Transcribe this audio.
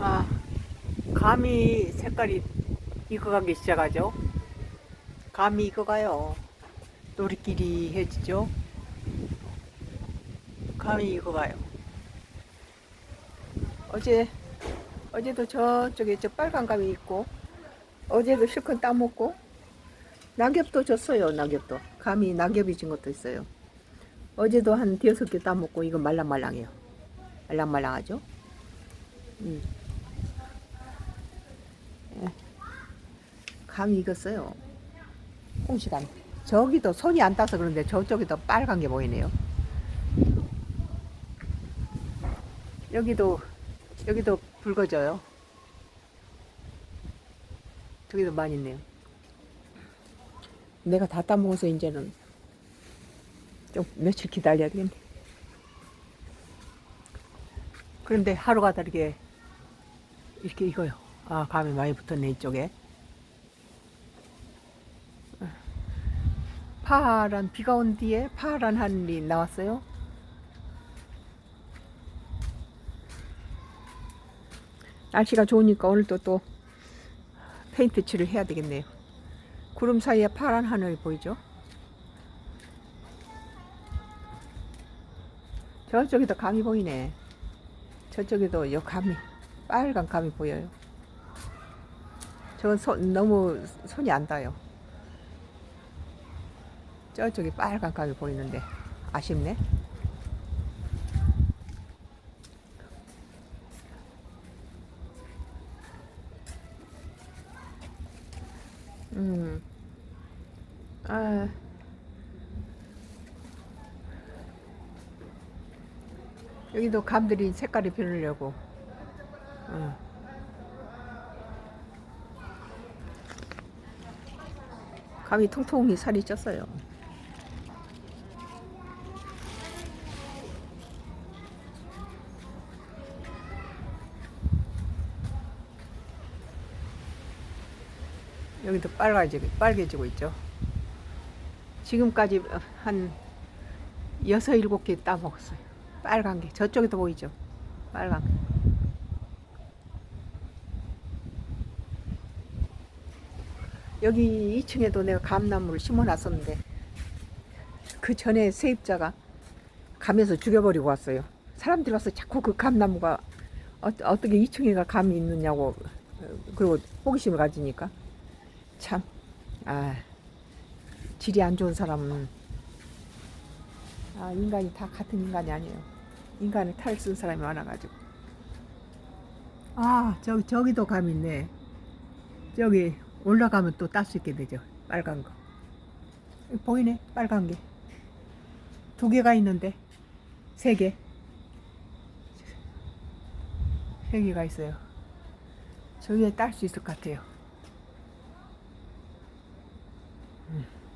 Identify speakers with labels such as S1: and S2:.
S1: 아, 감이 색깔이 익어가기 시작하죠. 감이 익어가요. 노리끼리 해지죠. 감이 익어가요. 어제, 어제도 저쪽에 저 빨간 감이 있고, 어제도 실컷 따먹고, 낙엽도 줬어요, 낙엽도. 감이 낙엽이 진 것도 있어요. 어제도 한 대여섯 개 따먹고, 이거 말랑말랑해요. 말랑말랑하죠? 음. 감이 익었어요. 홍시감. 저기도 손이 안 따서 그런데 저쪽에도 빨간 게 보이네요. 여기도 여기도 붉어져요. 저기도 많이 있네요. 내가 다 따먹어서 이제는 좀 며칠 기다려야 되겠네. 그런데 하루가 다르게 이렇게 익어요. 아, 감이 많이 붙었네, 이쪽에. 파란, 비가 온 뒤에 파란 하늘이 나왔어요. 날씨가 좋으니까 오늘도 또 페인트 칠을 해야 되겠네요. 구름 사이에 파란 하늘 보이죠? 저쪽에도 감이 보이네. 저쪽에도 요 감이, 빨간 감이 보여요. 저건 손, 너무 손이 안 닿아요. 저쪽에 빨간 감이 보이는데 아쉽네. 음. 아. 여기도 감들이 색깔이 변하려고. 어. 감이 통통이 살이 쪘어요. 여기도 빨개지고, 빨개지고 있죠. 지금까지 한 여섯 일곱 개 따먹었어요. 빨간 게 저쪽에도 보이죠. 빨간 게. 여기 2층에도 내가 감나무를 심어놨었는데 그 전에 세입자가 감에서 죽여버리고 왔어요. 사람들이 와서 자꾸 그 감나무가 어, 어떻게 2층에가 감이 있느냐고 어, 그리고 호기심을 가지니까 참 아, 질이 안 좋은 사람은 아, 인간이 다 같은 인간이 아니에요. 인간을 탈 쓴 사람이 많아가지고. 아, 저기, 저기도 감 있네. 저기 올라가면 또 딸 수 있게 되죠. 빨간 거. 보이네, 빨간 게. 두 개가 있는데, 세 개. 세 개가 있어요. 저 위에 딸 수 있을 것 같아요. 음.